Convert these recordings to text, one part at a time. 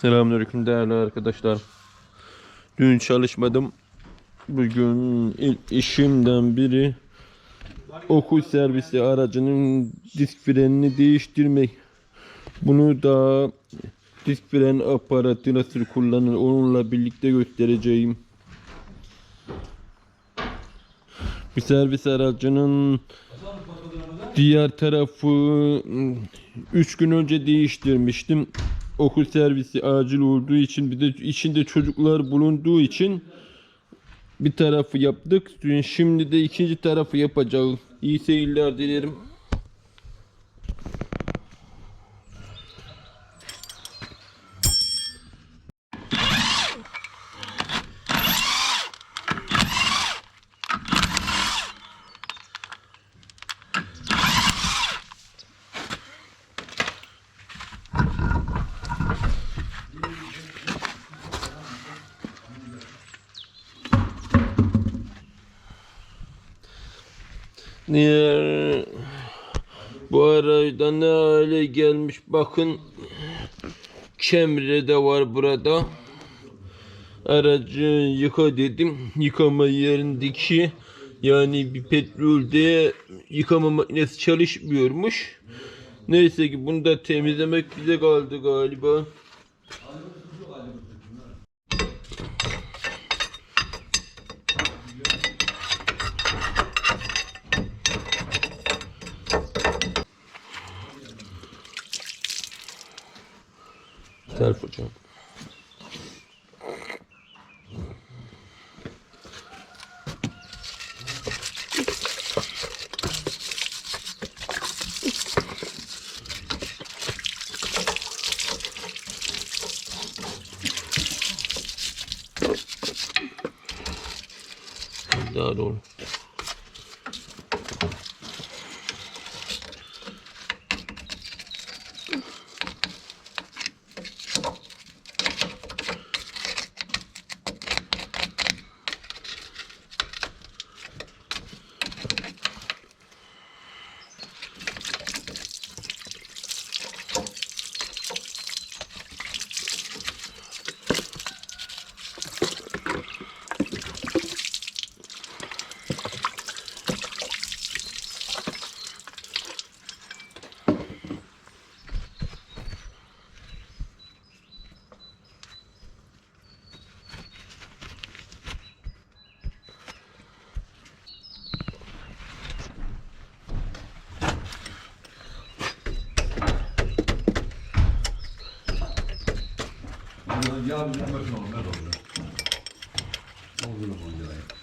Selamünaleyküm değerli arkadaşlar. Dün çalışmadım. Bugün ilk işimden biri okul servisi aracının disk frenini değiştirmek. Bunu da disk fren aparatı nasıl kullanılır onunla birlikte göstereceğim. Bir servis aracının diğer tarafı 3 gün önce değiştirmiştim. Okul servisi acil olduğu için bir de içinde çocuklar bulunduğu için bir tarafı yaptık. Şimdi de ikinci tarafı yapacağız. İyi seyirler dilerim. Bu arada ne hale gelmiş? Bakın Kemre de var burada. Aracı yıka dedim. Yıkama yerindeki yani bir petrolde yıkama makinesi çalışmıyormuş. Neyse ki bunu da temizlemek bize kaldı galiba Terf hocam Daha doğru. Ya bizim başına onlar oldu. Oldu mu oldu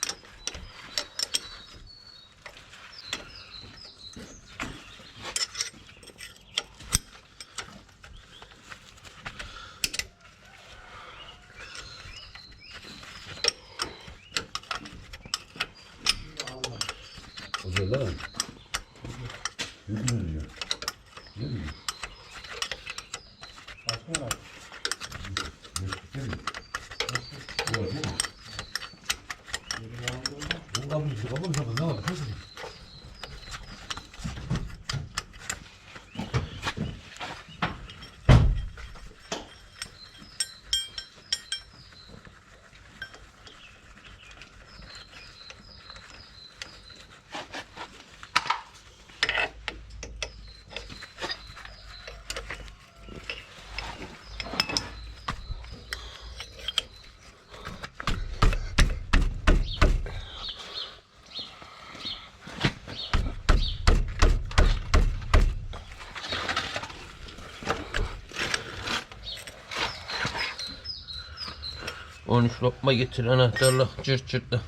13 lokma getir anahtarla cırt cırtla.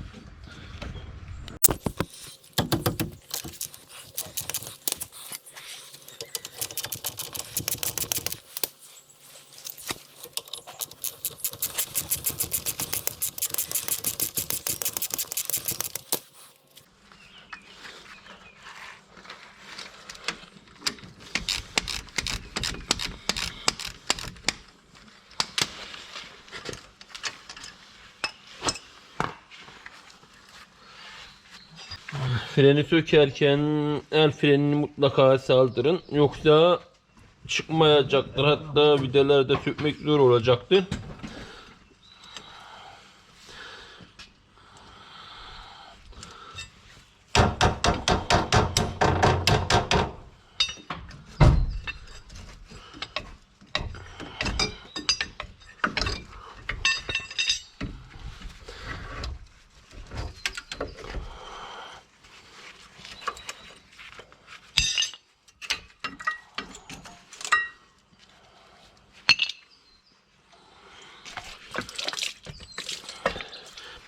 Freni sökerken el frenini mutlaka saldırın. Yoksa çıkmayacaktır. Hatta videlerde sökmek zor olacaktır.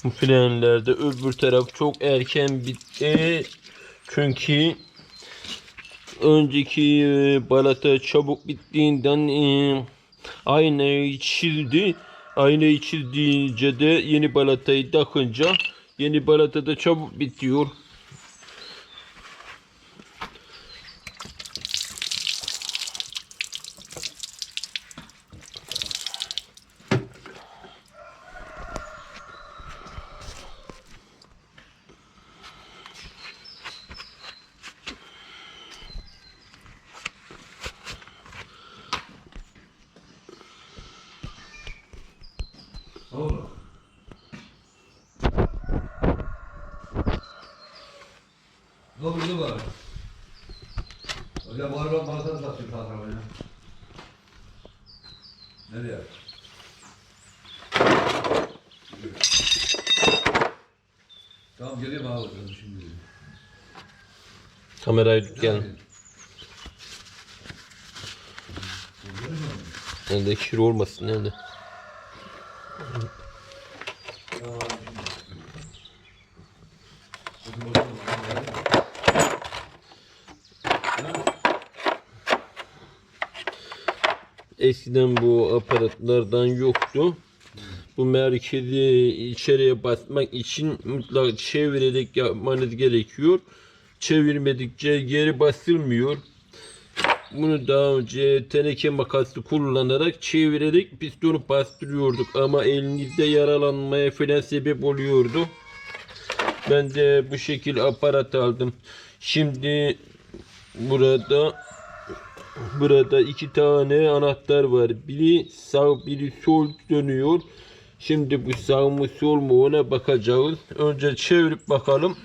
Bu frenlerde öbür taraf çok erken bitti. Çünkü önceki e, balata çabuk bittiğinden e, aynayı çizdi. Aynayı çizdiğince de yeni balatayı takınca yeni balata da çabuk bitiyor. Oğlum. Ne oldu ne var? Sana satayım sağ tarafa ya. Nereye? Tamam geliyorum abi bakalım şimdi. Kamerayı tut gel. Nerede kir olmasın nerede? Eskiden bu aparatlardan yoktu. Bu merkezi içeriye basmak için mutlaka çevirerek yapmanız gerekiyor. Çevirmedikçe geri basılmıyor. Bunu daha önce teneke makası kullanarak çevirerek pistonu bastırıyorduk ama elinizde yaralanmaya falan sebep oluyordu. Ben de bu şekil aparat aldım. Şimdi burada burada iki tane anahtar var. Biri sağ biri sol dönüyor. Şimdi bu sağ mı sol mu ona bakacağız. Önce çevirip bakalım.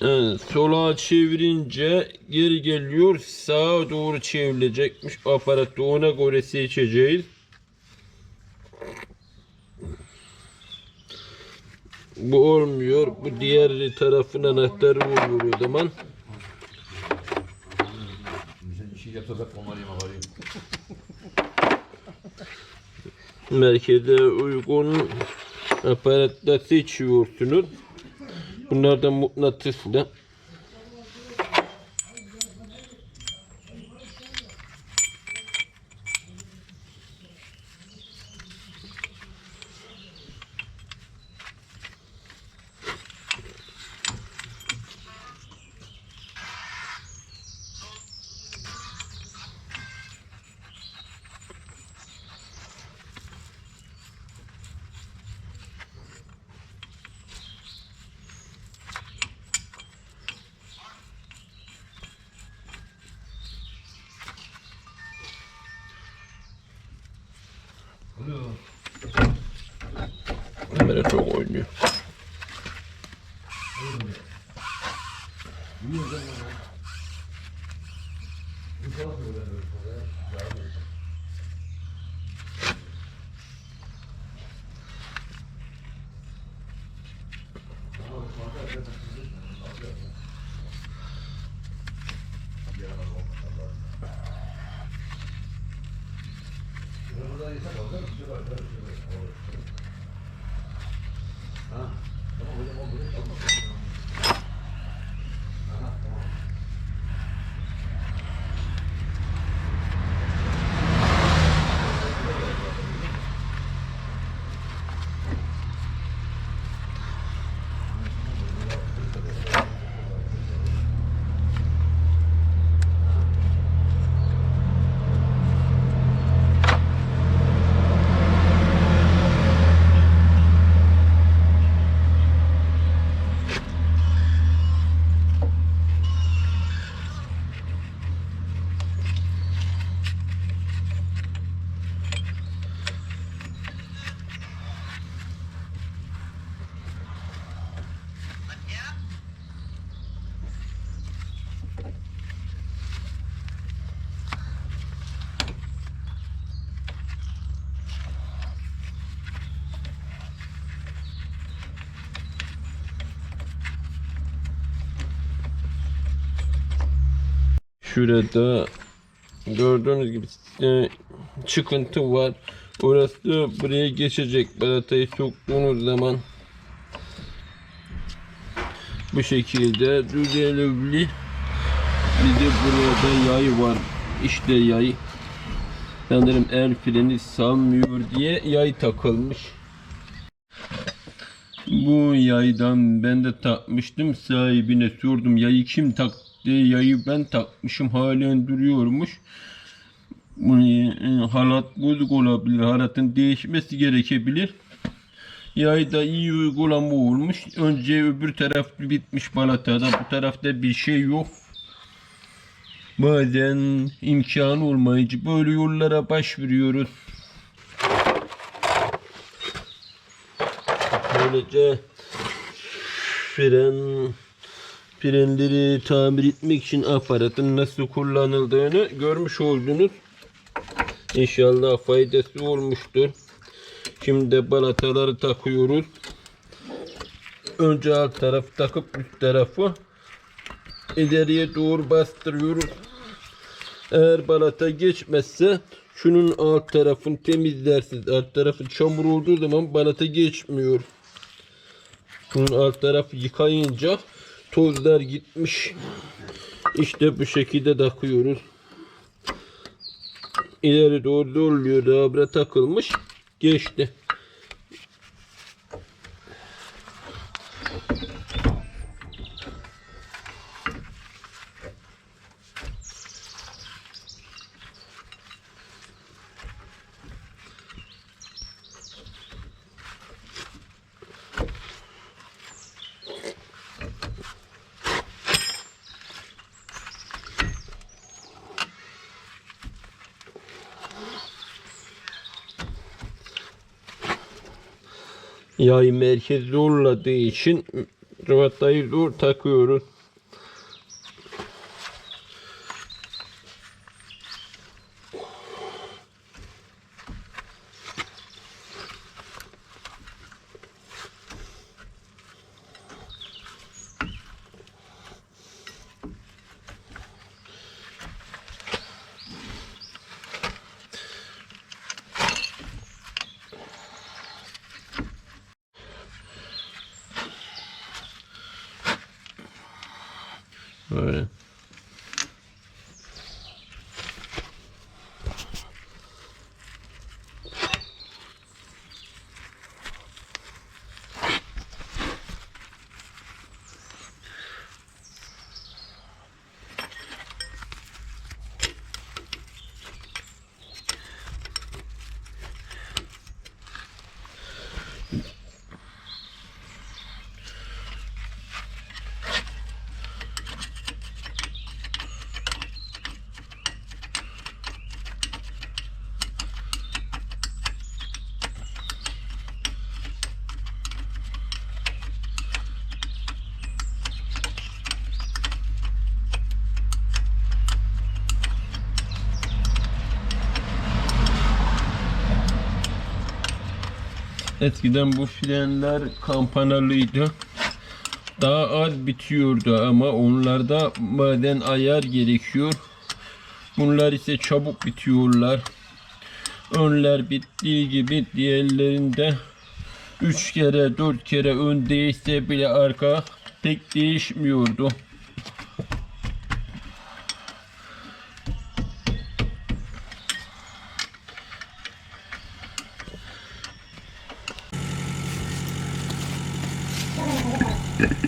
Evet, sola çevirince geri geliyor. Sağa doğru çevrilecekmiş. Aparatı ona göre seçeceğiz. Bu olmuyor. Bu diğer tarafın anahtarı oluyor o zaman. Merkeze uygun aparatta seçiyorsunuz. Bunlardan mıknatıslı. oynuyor. Thank you. Şurada gördüğünüz gibi e, çıkıntı var. Orası buraya geçecek. Balatayı soktuğunuz zaman bu şekilde düzenli bir de burada yay var. İşte yay. Sanırım el freni salmıyor diye yay takılmış. Bu yaydan ben de takmıştım. Sahibine sordum. Yayı kim taktı? Yayı ben takmışım. Halen duruyormuş. Bu, e, Halat bozuk olabilir. Halatın değişmesi gerekebilir. Yayda iyi uygulama olmuş. Önce öbür taraf bitmiş balatada. Bu tarafta bir şey yok. Bazen imkan olmayınca böyle yollara başvuruyoruz. Böylece fren frenleri tamir etmek için aparatın nasıl kullanıldığını görmüş oldunuz. İnşallah faydası olmuştur. Şimdi de balataları takıyoruz. Önce alt tarafı takıp üst tarafı ileriye doğru bastırıyoruz. Eğer balata geçmezse şunun alt tarafını temizlersiniz. Alt tarafı çamur olduğu zaman balata geçmiyor. Bunun alt tarafı yıkayınca tozlar gitmiş. İşte bu şekilde takıyoruz. İleri doğru zorluyor. Dabra takılmış. Geçti. Yay merkez zorladığı için ravatayı zor takıyoruz. Böyle. Eskiden bu frenler kampanalıydı. Daha az bitiyordu ama onlarda maden ayar gerekiyor. Bunlar ise çabuk bitiyorlar. Önler bittiği gibi diğerlerinde 3 kere 4 kere ön değişse bile arka pek değişmiyordu. Yeah.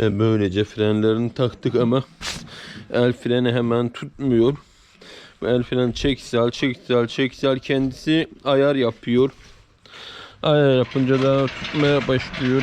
Ve böylece frenlerini taktık ama el freni hemen tutmuyor. el falan çeksel çeksel çeksel kendisi ayar yapıyor. Ayar yapınca da tutmaya başlıyor.